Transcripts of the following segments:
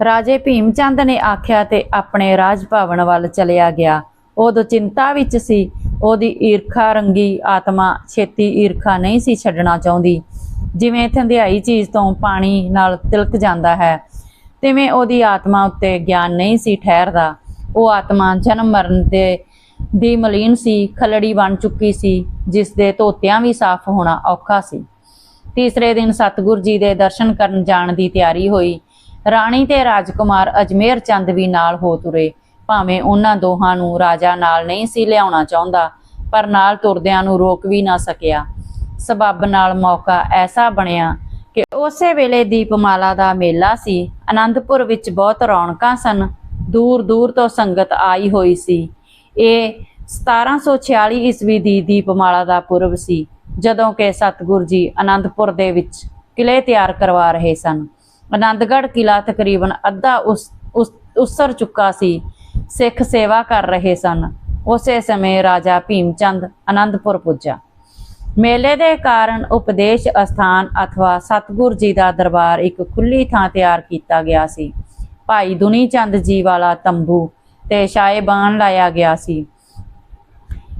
ਰਾਜੇ ਭੀਮ ਚੰਦ ਨੇ ਆਖਿਆ ਤੇ ਆਪਣੇ ਰਾਜ ਭਵਨ ਵੱਲ ਚਲਿਆ ਗਿਆ। ਉਦੋਂ ਚਿੰਤਾ ਵਿੱਚ ਸੀ। ਉਹਦੀ ਈਰਖਾ ਰੰਗੀ ਆਤਮਾ ਛੇਤੀ ਈਰਖਾ ਨਹੀਂ ਸੀ ਛੱਡਣਾ ਚਾਹੁੰਦੀ। ਜਿਵੇਂ ਥੰਧਿਆਈ ਚੀਜ਼ ਤੋਂ ਪਾਣੀ ਨਾਲ ਤਿਲਕ ਜਾਂਦਾ ਹੈ, ਤਿਵੇਂ ਉਹਦੀ ਆਤਮਾ ਉੱਤੇ ਗਿਆਨ ਨਹੀਂ ਸੀ ਠਹਿਰਦਾ। ਉਹ ਆਤਮਾ ਜਨਮ ਮਰਨ ਦੇ, ਦੀ ਮਲੀਨ ਸੀ, ਖਲੜੀ ਬਣ ਚੁੱਕੀ ਸੀ, ਜਿਸ ਦੇ ਧੋਤਿਆਂ ਵੀ ਸਾਫ਼ ਹੋਣਾ ਔਖਾ ਸੀ। ਤੀਸਰੇ ਦਿਨ ਸਤਿਗੁਰ ਜੀ ਦੇ ਦਰਸ਼ਨ ਕਰਨ ਜਾਣ ਦੀ ਤਿਆਰੀ ਹੋਈ। ਰਾਣੀ ਤੇ ਰਾਜਕੁਮਾਰ ਅਜਮੇਰ ਚੰਦ ਵੀ ਨਾਲ ਹੋ ਤੁਰੇ। ਭਾਵੇਂ ਉਹਨਾਂ ਦੋਹਾਂ ਨੂੰ ਰਾਜਾ ਨਾਲ ਨਹੀਂ ਸੀ ਲਿਆਉਣਾ ਚਾਹੁੰਦਾ, ਪਰ ਨਾਲ ਤੁਰਦਿਆਂ ਨੂੰ ਰੋਕ ਵੀ ਨਾ ਸਕਿਆ। ਸਬੱਬ ਨਾਲ ਮੌਕਾ ਐਸਾ ਬਣਿਆ ਕਿ ਉਸੇ ਵੇਲੇ ਦੀਪਮਾਲਾ ਦਾ ਮੇਲਾ ਸੀ। ਆਨੰਦਪੁਰ ਵਿੱਚ ਬਹੁਤ ਰੌਣਕਾਂ ਸਨ। ਦੂਰ ਦੂਰ ਤੋਂ ਸੰਗਤ ਆਈ ਹੋਈ ਸੀ। ਇਹ 1746 ਈਸਵੀ ਦੀ ਦੀਪਮਾਲਾ ਦਾ ਪੁਰਬ ਸੀ, ਜਦੋਂ ਕਿ ਸਤਿਗੁਰ ਜੀ ਆਨੰਦਪੁਰ ਦੇ ਵਿੱਚ ਕਿਲੇ ਤਿਆਰ ਕਰਵਾ ਰਹੇ ਸਨ। ਆਨੰਦਗੜ੍ਹ ਕਿਲਾ ਤਕਰੀਬਨ ਅੱਧਾ ਉਸ ਉਸਰ ਚੁੱਕਾ ਸੀ। ਸਿੱਖ ਸੇਵਾ ਕਰ ਰਹੇ ਸਨ। ਉਸੇ ਸਮੇਂ ਰਾਜਾ ਭੀਮ ਚੰਦ ਆਨੰਦਪੁਰ ਪੁੱਜਾ। ਮੇਲੇ ਦੇ ਕਾਰਨ ਉਪਦੇਸ਼ ਅਸਥਾਨ ਅਥਵਾ ਸਤਿਗੁਰ ਜੀ ਦਾ ਦਰਬਾਰ ਇੱਕ ਖੁੱਲੀ ਥਾਂ ਤਿਆਰ ਕੀਤਾ ਗਿਆ ਸੀ। ਭਾਈ ਦੁਨੀ ਚੰਦ ਜੀ ਵਾਲਾ ਤੰਬੂ ਤੇ ਸ਼ਾਇਬਾਨ ਲਾਇਆ ਗਿਆ ਸੀ।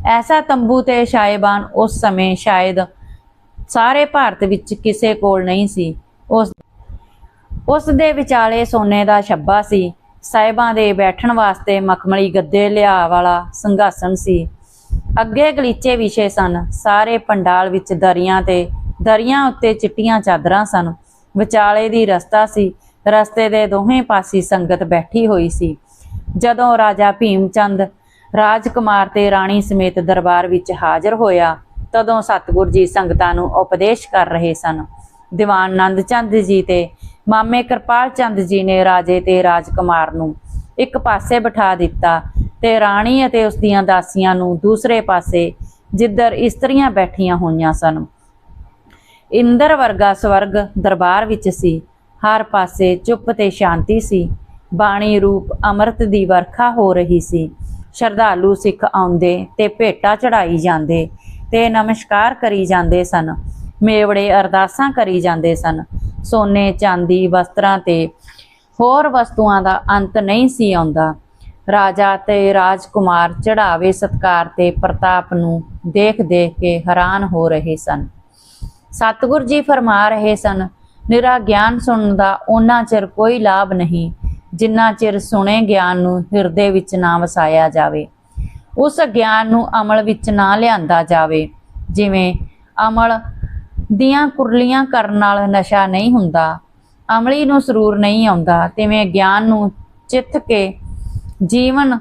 ਐਸਾ ਤੰਬੂ ਤੇ ਸ਼ਾਇਬਾਨ ਉਸ ਸਮੇਂ ਸ਼ਾਇਦ ਸਾਰੇ ਭਾਰਤ ਵਿੱਚ ਕਿਸੇ ਕੋਲ ਨਹੀਂ ਸੀ। ਉਸ ਉਸ ਦੇ ਵਿਚਾਲੇ ਸੋਨੇ ਦਾ ਛੱਬਾ ਸੀ। ਸਾਹਿਬਾਂ ਦੇ ਬੈਠਣ ਵਾਸਤੇ ਮਖਮਲੀ ਗੱਦੇ ਲਿਆ ਵਾਲਾ ਸੰਘਾਸਣ ਸੀ। ਅੱਗੇ ਗਲੀਚੇ ਵਿਛੇ ਸਨ। ਸਾਰੇ ਪੰਡਾਲ ਵਿੱਚ ਦਰੀਆਂ ਤੇ ਦਰੀਆਂ ਉੱਤੇ ਚਿੱਟੀਆਂ ਚਾਦਰਾਂ ਸਨ। ਵਿਚਾਲੇ ਦੀ ਰਸਤਾ ਸੀ। ਰਸਤੇ ਦੇ ਦੋਹੇ ਪਾਸੇ ਸੰਗਤ ਬੈਠੀ ਹੋਈ ਸੀ। ਜਦੋਂ ਰਾਜਾ ਭੀਮ ਚੰਦ ਰਾਜਕੁਮਾਰ ਤੇ ਰਾਣੀ ਸਮੇਤ ਦਰਬਾਰ ਵਿੱਚ ਹਾਜ਼ਰ ਹੋਇਆ, ਤਦੋਂ ਸਤਿਗੁਰ ਜੀ ਸੰਗਤਾਂ ਨੂੰ ਉਪਦੇਸ਼ ਕਰ ਰਹੇ ਸਨ। ਦੀਵਾਨ ਨੰਦ ਚੰਦ ਜੀ ਤੇ ਮਾਮੇ ਕਿਰਪਾਲ ਚੰਦ ਜੀ ਨੇ ਰਾਜੇ ਤੇ ਰਾਜਕੁਮਾਰ ਨੂੰ ਇੱਕ ਪਾਸੇ ਬਿਠਾ ਦਿੱਤਾ ਤੇ ਰਾਣੀ ਅਤੇ ਉਸ ਦੀਆਂ ਦਾਸੀਆਂ ਨੂੰ ਦੂਸਰੇ ਪਾਸੇ ਜਿੱਧਰ ਇਸਤਰੀਆਂ ਬੈਠੀਆਂ ਹੋਈਆਂ ਸਨ। ਇੰਦਰ ਵਰਗਾ ਸਵਰਗ ਦਰਬਾਰ ਵਿੱਚ ਸੀ। ਹਰ ਪਾਸੇ ਚੁੱਪ ਤੇ ਸ਼ਾਂਤੀ ਸੀ। ਬਾਣੀ ਰੂਪ ਅੰਮ੍ਰਿਤ ਦੀ ਵਰਖਾ ਹੋ ਰਹੀ ਸੀ। ਸ਼ਰਧਾਲੂ ਸਿੱਖ ਆਉਂਦੇ ਤੇ ਭੇਟਾ ਚੜਾਈ ਜਾਂਦੇ ਤੇ ਨਮਸਕਾਰ ਕਰੀ ਜਾਂਦੇ ਸਨ। ਮੇਵੜੇ ਅਰਦਾਸਾਂ ਕਰੀ ਜਾਂਦੇ ਸਨ। ਸੋਨੇ, ਚਾਂਦੀ, ਵਸਤਰਾਂ ਤੇ ਹੋਰ ਵਸਤੂਆਂ ਦਾ ਅੰਤ ਨਹੀਂ ਸੀ ਆਉਂਦਾ। ਰਾਜਾ ਤੇ ਰਾਜਕੁਮਾਰ ਚੜਾਵੇ ਸਤਕਾਰ ਤੇ ਪ੍ਰਤਾਪ ਨੂੰ ਦੇਖ ਦੇਖ ਕੇ ਹੈਰਾਨ ਹੋ ਰਹੇ ਸਨ। ਸਤਿਗੁਰ ਜੀ ਫਰਮਾ ਰਹੇ ਸਨ, ਨਿਰਾ ਗਿਆਨ ਸੁਣਨ ਦਾ ਉਹਨਾਂ ਚਿਰ ਕੋਈ ਲਾਭ ਨਹੀਂ, ਜਿੰਨਾ ਚਿਰ ਸੁਣੇ ਗਿਆਨ ਨੂੰ ਹਿਰਦੇ ਵਿੱਚ ਨਾ ਵਸਾਇਆ ਜਾਵੇ। ਉਸ ਗਿਆਨ ਨੂੰ ਅਮਲ ਵਿੱਚ ਨਾ ਲਿਆਂਦਾ ਜਾਵੇ, ਜਿਵੇਂ ਅਮਲ ਦੀਆਂ ਕੁਰਲੀਆਂ ਕਰਨ ਨਾਲ ਨਸ਼ਾ ਨਹੀਂ ਹੁੰਦਾ, ਅਮਲੀ ਨੂੰ ਸਰੂਰ ਨਹੀਂ ਆਉਂਦਾ, ਤਿਵੇਂ ਗਿਆਨ ਨੂੰ ਚਿੱਥ ਕੇ ਜੀਵਨ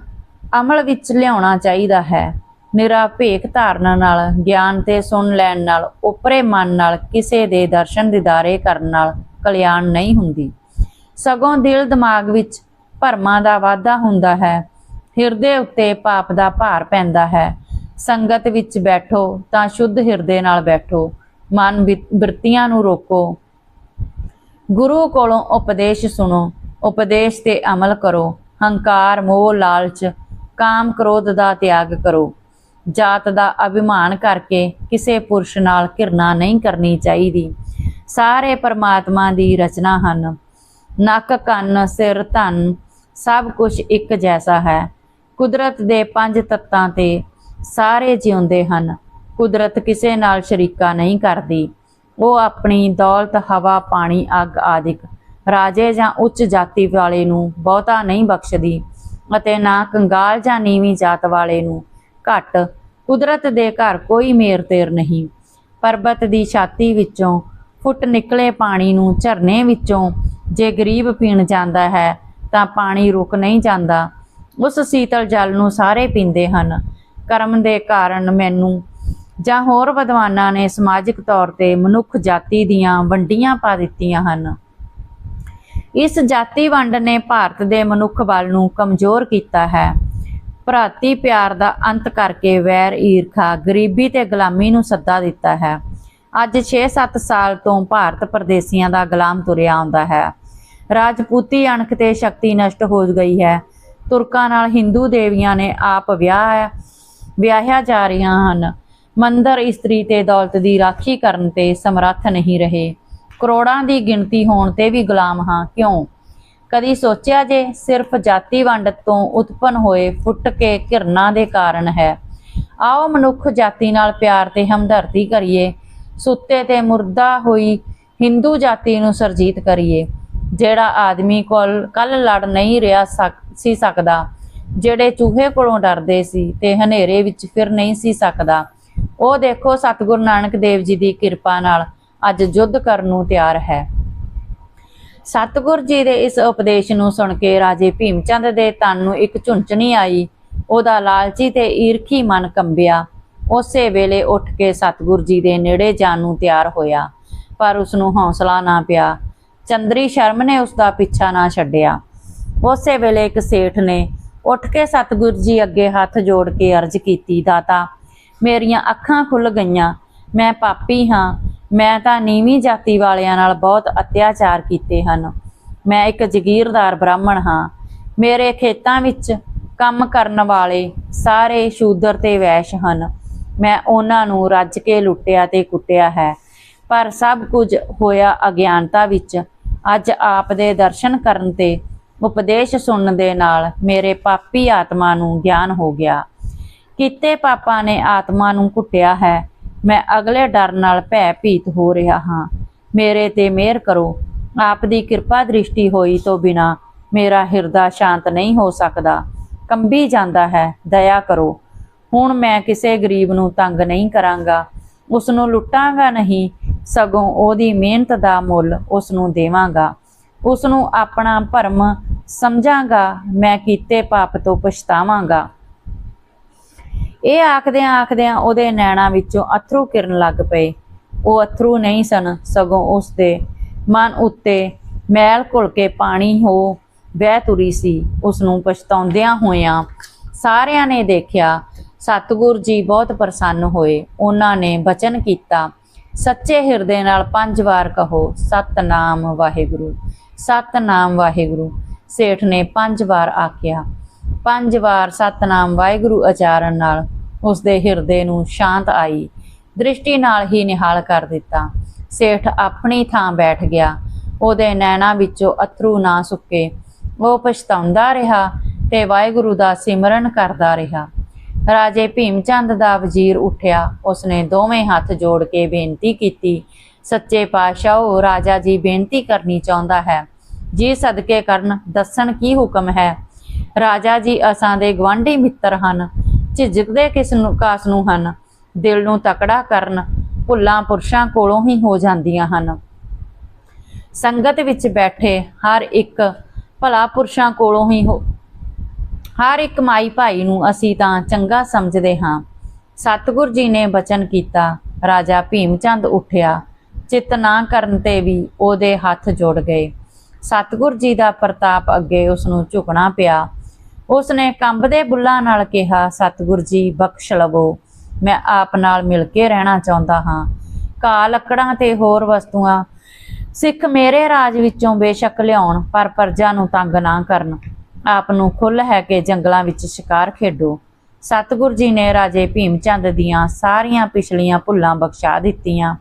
ਅਮਲ ਵਿੱਚ ਲਿਆਉਣਾ ਚਾਹੀਦਾ ਹੈ। ਨਿਰਾ ਭੇਖ ਧਾਰਨ ਨਾਲ, ਗਿਆਨ ਤੇ ਸੁਣ ਲੈਣ ਨਾਲ, ਉਪਰੇ ਮਨ ਨਾਲ, ਕਿਸੇ ਦੇ ਦਰਸ਼ਨ ਦਿਦਾਰੇ ਕਰਨ ਨਾਲ ਕਲਿਆਣ ਨਹੀਂ ਹੁੰਦੀ। ਸਗੋਂ ਦਿਲ ਦਿਮਾਗ ਵਿੱਚ ਭਰਮਾਂ ਦਾ ਵਾਧਾ ਹੁੰਦਾ ਹੈ। ਹਿਰਦੇ ਉੱਤੇ ਪਾਪ ਦਾ ਭਾਰ ਪੈਂਦਾ ਹੈ। ਸੰਗਤ ਵਿੱਚ ਬੈਠੋ ਤਾਂ ਸ਼ੁੱਧ ਹਿਰਦੇ ਨਾਲ ਬੈਠੋ। ਮਨ ਬਿ- ਬਿਰਤੀਆਂ ਨੂੰ ਰੋਕੋ। ਗੁਰੂ ਕੋਲੋਂ ਉਪਦੇਸ਼ ਸੁਣੋ। ਉਪਦੇਸ਼ ਤੇ ਅਮਲ ਕਰੋ। ਹੰਕਾਰ, ਮੋਹ, ਲਾਲਚ, ਕਾਮ ਕ੍ਰੋਧ ਦਾ ਤਿਆਗ ਕਰੋ। ਜਾਤ ਦਾ ਅਭਿਮਾਨ ਕਰਕੇ ਕਿਸੇ ਪੁਰਸ਼ ਨਾਲ ਘਿਰਣਾ ਨਹੀਂ ਕਰਨੀ ਚਾਹੀਦੀ। ਸਾਰੇ ਪਰਮਾਤਮਾ ਦੀ ਰਚਨਾ ਹਨ। ਨੱਕ, ਕੰਨ, ਸਿਰ, ਧਨ, ਸਭ ਕੁਝ ਇੱਕ ਜੈਸਾ ਹੈ। ਕੁਦਰਤ ਦੇ ਪੰਜ ਤੱਤਾਂ ਤੇ ਸਾਰੇ ਜਿਉਂਦੇ ਹਨ। ਕੁਦਰਤ ਕਿਸੇ ਨਾਲ ਸ਼ਰੀਕਾ ਨਹੀਂ ਕਰਦੀ। ਉਹ ਆਪਣੀ ਦੌਲਤ, ਹਵਾ, ਪਾਣੀ, ਅੱਗ ਆਦਿਕ ਰਾਜੇ ਜਾਂ ਉੱਚ ਜਾਤੀ ਵਾਲੇ ਨੂੰ ਬਹੁਤਾ ਨਹੀਂ ਬਖਸ਼ਦੀ ਅਤੇ ਨਾ ਕੰਗਾਲ ਜਾਂ ਨੀਵੀਂ ਜਾਤ ਵਾਲੇ ਨੂੰ ਘੱਟ। ਕੁਦਰਤ ਦੇ ਘਰ ਕੋਈ ਮੇਰ ਤੇਰ ਨਹੀਂ। ਪਰਬਤ ਦੀ ਛਾਤੀ ਵਿੱਚੋਂ ਫੁੱਟ ਨਿਕਲੇ ਪਾਣੀ ਨੂੰ ਝਰਨੇ ਵਿੱਚੋਂ ਜੇ ਗਰੀਬ ਪੀਣ ਜਾਂਦਾ ਹੈ ਤਾਂ ਪਾਣੀ ਰੁਕ ਨਹੀਂ ਜਾਂਦਾ। ਉਸ ਸੀਤਲ ਜਲ ਨੂੰ ਸਾਰੇ ਪੀਂਦੇ ਹਨ। ਕਰਮ ਦੇ ਕਾਰਨ ਮੈਨੂੰ ਜਾਂ ਹੋਰ ਵਿਦਵਾਨਾਂ ਨੇ ਸਮਾਜਿਕ ਤੌਰ ਤੇ ਮਨੁੱਖ ਜਾਤੀ ਦੀਆਂ ਵੰਡੀਆਂ ਪਾ ਦਿੱਤੀਆਂ ਹਨ। ਇਸ ਜਾਤੀ ਵੰਡ ਨੇ ਭਾਰਤ ਦੇ ਮਨੁੱਖ ਵੱਲ ਨੂੰ ਕਮਜ਼ੋਰ ਕੀਤਾ ਹੈ। ਭਰਾਤੀ ਪਿਆਰ ਦਾ ਅੰਤ ਕਰਕੇ ਵੈਰ ਈਰਖਾ, ਗਰੀਬੀ ਤੇ ਗੁਲਾਮੀ ਨੂੰ ਸੱਦਾ ਦਿੱਤਾ ਹੈ। ਅੱਜ 6-7 ਸਾਲ ਤੋਂ ਭਾਰਤ ਪਰਦੇਸੀਆਂ ਦਾ ਗੁਲਾਮ ਤੁਰਿਆ ਆਉਂਦਾ ਹੈ। ਰਾਜਪੂਤੀ ਅਣਖ ਤੇ ਸ਼ਕਤੀ ਨਸ਼ਟ ਹੋ ਗਈ ਹੈ। ਤੁਰਕਾਂ ਨਾਲ ਹਿੰਦੂ ਦੇਵੀਆਂ ਨੇ ਆਪ ਵਿਆਹ, ਵਿਆਹਿਆ ਜਾ ਰਹੀਆਂ ਹਨ। ਮੰਦਰ ਇਸਤਰੀ ਤੇ ਦੌਲਤ ਦੀ ਰਾਖੀ ਕਰਨ ਤੇ ਸਮਰੱਥ ਨਹੀਂ ਰਹੇ। ਕਰੋੜਾਂ ਦੀ ਗਿਣਤੀ ਹੋਣ ਤੇ ਵੀ ਗੁਲਾਮ ਹਾਂ, ਕਿਉਂ? ਕਦੀ ਸੋਚਿਆ ਜੇ ਸਿਰਫ ਜਾਤੀ ਵੰਡ ਤੋਂ ਉਤਪਨ ਹੋਏ ਫੁੱਟ ਕੇ ਘਿਰਨਾ ਦੇ ਕਾਰਨ ਹੈ? ਆਓ ਮਨੁੱਖ ਜਾਤੀ ਨਾਲ ਪਿਆਰ ਤੇ ਹਮਦਰਦੀ ਕਰੀਏ। ਸੁੱਤੇ ਤੇ ਮੁਰਦਾ ਹੋਈ ਹਿੰਦੂ ਜਾਤੀ ਨੂੰ ਸਰਜੀਤ ਕਰੀਏ। ਜਿਹੜਾ ਆਦਮੀ ਕੋਲ ਕੱਲ ਲੜ ਨਹੀਂ ਰਿਹਾ ਸਕ- ਸੀ ਸਕਦਾ, ਜਿਹੜੇ ਚੂਹੇ ਕੋਲੋਂ ਡਰਦੇ ਸੀ ਤੇ ਹਨੇਰੇ ਵਿੱਚ ਫਿਰ ਨਹੀਂ ਸੀ ਸਕਦਾ। ਉਹ ਦੇਖੋ ਸਤਿਗੁਰੂ ਨਾਨਕ ਦੇਵ ਜੀ ਦੀ ਕਿਰਪਾ ਨਾਲ ਅੱਜ ਯੁੱਧ ਕਰਨ ਨੂੰ ਤਿਆਰ ਹੈ। ਸਤਿਗੁਰ ਜੀ ਦੇ ਇਸ ਉਪਦੇਸ਼ ਨੂੰ ਸੁਣ ਕੇ ਰਾਜੇ ਭੀਮਚੰਦ ਦੇ ਤਨ ਨੂੰ ਇੱਕ ਝੁੰਚਣੀ ਆਈ। ਉਹਦਾ ਲਾਲਚੀ ਤੇ ਈਰਖੀ ਮਨ ਕੰਬਿਆ। ਉਸੇ ਵੇਲੇ ਉੱਠ ਕੇ ਸਤਿਗੁਰ ਜੀ ਦੇ ਨੇੜੇ ਜਾਣ ਨੂੰ ਤਿਆਰ ਹੋਇਆ। ਪਰ ਉਸ ਨੂੰ ਹੌਸਲਾ ਨਾ ਪਿਆ। ਚੰਦਰੀ ਸ਼ਰਮ ਨੇ ਉਸ ਦਾ ਪਿੱਛਾ ਨਾ ਛੱਡਿਆ। ਉਸੇ ਵੇਲੇ ਇੱਕ ਸੇਠ ਨੇ ਉੱਠ ਕੇ ਸਤਿਗੁਰ ਜੀ ਅੱਗੇ ਹੱਥ ਜੋੜ ਕੇ ਅਰਜ਼ ਕੀਤੀ, ਦਾਤਾ ਮੇਰੀਆਂ ਅੱਖਾਂ ਖੁੱਲ ਗਈਆਂ। ਮੈਂ ਪਾਪੀ ਹਾਂ। ਮੈਂ ਤਾਂ ਨੀਵੀਂ ਜਾਤੀ ਵਾਲਿਆਂ ਨਾਲ ਬਹੁਤ ਅਤਿਆਚਾਰ ਕੀਤੇ ਹਨ। ਮੈਂ ਇੱਕ ਜ਼ਗੀਰਦਾਰ ਬ੍ਰਾਹਮਣ ਹਾਂ। ਮੇਰੇ ਖੇਤਾਂ ਵਿੱਚ ਕੰਮ ਕਰਨ ਵਾਲੇ ਸਾਰੇ ਸ਼ੂਦਰ ਤੇ ਵੈਸ਼ ਹਨ। ਮੈਂ ਉਹਨਾਂ ਨੂੰ ਰੱਜ ਕੇ ਲੁੱਟਿਆ ਤੇ ਕੁੱਟਿਆ ਹੈ। ਪਰ ਸਭ ਕੁਝ ਹੋਇਆ ਅਗਿਆਨਤਾ ਵਿੱਚ। ਅੱਜ ਆਪ ਦੇ ਦਰਸ਼ਨ ਕਰਨ ਤੇ ਉਪਦੇਸ਼ ਸੁਣਨ ਦੇ ਨਾਲ ਮੇਰੇ ਪਾਪੀ ਆਤਮਾ ਨੂੰ ਗਿਆਨ ਹੋ ਗਿਆ। ਕੀਤੇ ਪਾਪਾਂ ਨੇ ਆਤਮਾ ਨੂੰ ਕੁੱਟਿਆ ਹੈ। ਮੈਂ ਅਗਲੇ ਡਰ ਨਾਲ ਭੈ ਭੀਤ ਹੋ ਰਿਹਾ ਹਾਂ। ਮੇਰੇ ਤੇ ਮਿਹਰ ਕਰੋ। ਆਪ ਦੀ ਕਿਰਪਾ ਦ੍ਰਿਸ਼ਟੀ ਹੋਈ ਤੋਂ ਬਿਨਾ ਮੇਰਾ ਹਿਰਦਾ ਸ਼ਾਂਤ ਨਹੀਂ ਹੋ ਸਕਦਾ। ਕੰਬੀ ਜਾਂਦਾ ਹੈ। ਦਇਆ ਕਰੋ। ਹੁਣ ਮੈਂ ਕਿਸੇ ਗਰੀਬ ਨੂੰ ਤੰਗ ਨਹੀਂ ਕਰਾਂਗਾ। ਉਸ ਨੂੰ ਲੁੱਟਾਂਗਾ ਨਹੀਂ। ਸਗੋਂ ਉਹਦੀ ਮਿਹਨਤ ਦਾ ਮੁੱਲ ਉਸ ਨੂੰ ਦੇਵਾਂਗਾ। ਉਸ ਨੂੰ ਆਪਣਾ ਭਰਮ ਸਮਝਾਂਗਾ। ਮੈਂ ਕੀਤੇ ਪਾਪ ਤੋਂ ਪਛਤਾਵਾਂਗਾ। ਇਹ ਆਖਦਿਆਂ ਆਖਦਿਆਂ ਉਹਦੇ ਨੈਣਾਂ ਵਿੱਚੋਂ ਅਥਰੂ ਕਿਰਨ ਲੱਗ ਪਏ। ਉਹ ਅਥਰੂ ਨਹੀਂ ਸਨ, ਸਗੋਂ ਉਸ ਦੇ ਮਨ ਉੱਤੇ ਮੈਲ ਘੁਲ ਕੇ ਪਾਣੀ ਹੋ ਵਹਿ ਤੁਰੀ ਸੀ। ਉਸ ਨੂੰ ਪਛਤਾਉਂਦਿਆਂ ਹੋਇਆਂ ਸਾਰਿਆਂ ਨੇ ਦੇਖਿਆ, ਸਤਿਗੁਰ ਜੀ ਬਹੁਤ ਪ੍ਰਸੰਨ ਹੋਏ। ਉਹਨਾਂ ਨੇ ਬਚਨ ਕੀਤਾ, ਸੱਚੇ ਹਿਰਦੇ ਨਾਲ ਪੰਜ ਵਾਰ ਕਹੋ, ਸਤਨਾਮ ਵਾਹਿਗੁਰੂ ਸਤਨਾਮ ਵਾਹਿਗੁਰੂ। ਸੇਠ ਨੇ ਪੰਜ ਵਾਰ ਆਖਿਆ, ਪੰਜ ਵਾਰ ਸਤਨਾਮ ਵਾਹਿਗੁਰੂ ਉਚਾਰਨ ਨਾਲ ਉਸ ਦੇ ਹਿਰਦੇ ਨੂੰ ਸ਼ਾਂਤ ਆਈ, ਦ੍ਰਿਸ਼ਟੀ ਨਾਲ ਹੀ ਨਿਹਾਲ ਕਰ ਦਿੱਤਾ। ਸੇਠ ਆਪਣੀ ਥਾਂ ਬੈਠ ਗਿਆ। ਉਹਦੇ ਨੈਣਾਂ ਵਿੱਚੋਂ ਅਥਰੂ ਨਾ ਸੁੱਕੇ। ਉਹ ਪਛਤਾਉਂਦਾ ਰਿਹਾ ਤੇ ਵਾਹਿਗੁਰੂ ਦਾ ਸਿਮਰਨ ਕਰਦਾ ਰਿਹਾ। ਰਾਜੇ ਭੀਮਚੰਦ ਦਾ ਵਜ਼ੀਰ ਉੱਠਿਆ। ਉਸਨੇ ਦੋਵੇਂ ਹੱਥ ਜੋੜ ਕੇ ਬੇਨਤੀ ਕੀਤੀ, ਸੱਚੇ ਪਾਤਸ਼ਾਹ, ਰਾਜਾ ਜੀ ਬੇਨਤੀ ਕਰਨੀ ਚਾਹੁੰਦਾ ਹੈ। ਜੀ ਸਦਕੇ ਕਰਨ ਦੱਸਣ ਕੀ ਹੁਕਮ ਹੈ? ਰਾਜਾ ਜੀ ਅਸਾਂ ਦੇ ਗਵਾਂਢੀ ਮਿੱਤਰ ਹਨ। ਝਿਜਕਦੇ ਕਿਸ ਨੂੰ ਕਾਸ ਨੂੰ ਹਨ। ਦਿਲ ਨੂੰ ਤਕੜਾ ਕਰਨ ਭੁੱਲਾਂ ਪੁਰਸ਼ਾਂ ਕੋਲੋਂ ਹੀ ਹੋ ਜਾਂਦੀਆਂ ਹਨ। ਸੰਗਤ ਵਿੱਚ ਬੈਠੇ ਹਰ ਇੱਕ ਭਲਾ ਪੁਰਸ਼ਾਂ ਕੋਲੋਂ ਹੀ ਹੋ ਹਰ ਇੱਕ ਮਾਈ ਭਾਈ ਨੂੰ ਅਸੀਂ ਤਾਂ ਚੰਗਾ ਸਮਝਦੇ ਹਾਂ। ਸਤਿਗੁਰ ਜੀ ਨੇ ਬਚਨ ਕੀਤਾ, ਰਾਜਾ ਭੀਮਚੰਦ ਉੱਠਿਆ। ਚਿੱਤ ਨਾ ਕਰਨ ਤੇ ਵੀ ਉਹਦੇ ਹੱਥ ਜੁੜ ਗਏ। ਸਤਿਗੁਰ ਜੀ ਦਾ ਪ੍ਰਤਾਪ ਅੱਗੇ ਉਸ ਨੂੰ ਝੁਕਣਾ ਪਿਆ। ਉਸ ਨੇ ਕੰਬਦੇ ਬੁੱਲਾਂ ਨਾਲ ਕਿਹਾ, ਸਤਿਗੁਰ ਜੀ, ਬਖਸ਼ ਲਵੋ। ਮੈਂ ਆਪ ਨਾਲ ਮਿਲ ਕੇ ਰਹਿਣਾ ਚਾਹੁੰਦਾ ਹਾਂ। ਘਾਹ ਲੱਕੜਾਂ ਤੇ ਹੋਰ ਵਸਤੂਆਂ। ਸਿੱਖ ਮੇਰੇ ਰਾਜ ਵਿੱਚੋਂ ਬੇਸ਼ੱਕ ਲਿਆਉਣ, ਪਰ ਪਰਜਾ ਨੂੰ ਤੰਗ ਨਾ ਕਰਨ। ਆਪ ਨੂੰ ਖੁੱਲ ਹੈ ਕਿ ਜੰਗਲਾਂ ਵਿੱਚ ਸ਼ਿਕਾਰ ਖੇਡੋ। ਸਤਿਗੁਰ ਜੀ ਨੇ ਰਾਜੇ ਭੀਮ ਚੰਦ ਦੀਆਂ ਸਾਰੀਆਂ ਪਿਛਲੀਆਂ ਭੁੱਲਾਂ ਬਖਸ਼ਾ ਦਿੱਤੀਆਂ।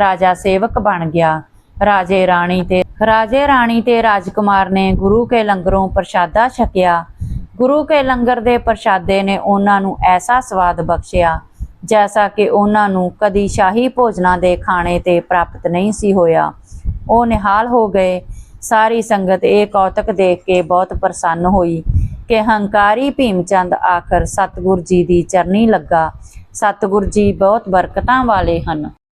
ਰਾਜਾ ਸੇਵਕ ਬਣ ਗਿਆ। ਰਾਜੇ ਰਾਣੀ ਤੇ ਰਾਜੇ ਰਾਣੀ ਤੇ ਰਾਜਕੁਮਾਰ ਨੇ ਗੁਰੂ ਕੇ ਲੰਗਰੋਂ ਪ੍ਰਸ਼ਾਦਾ ਛਕਿਆ। ਗੁਰੂ ਕੇ ਲੰਗਰ ਦੇ ਪ੍ਰਸ਼ਾਦੇ ਨੇ ਉਹਨਾਂ ਨੂੰ ਐਸਾ ਸਵਾਦ ਬਖਸ਼ਿਆ, ਜੈਸਾ ਕਿ ਉਹਨਾਂ ਨੂੰ ਕਦੀ ਸ਼ਾਹੀ ਭੋਜਨਾਂ ਦੇ ਖਾਣੇ ਤੇ ਪ੍ਰਾਪਤ ਨਹੀਂ ਸੀ ਹੋਇਆ। ਉਹ ਨਿਹਾਲ ਹੋ ਗਏ। ਸਾਰੀ ਸੰਗਤ ਇਹ ਕੌਤਕ ਦੇਖ ਕੇ ਬਹੁਤ ਪ੍ਰਸੰਨ ਹੋਈ ਕਿ ਹੰਕਾਰੀ ਭੀਮਚੰਦ ਆਖਰ ਸਤਿਗੁਰ ਜੀ ਦੀ ਚਰਨੀ ਲੱਗਾ। ਸਤਿਗੁਰ ਜੀ ਬਹੁਤ ਬਰਕਤਾਂ ਵਾਲੇ ਹਨ।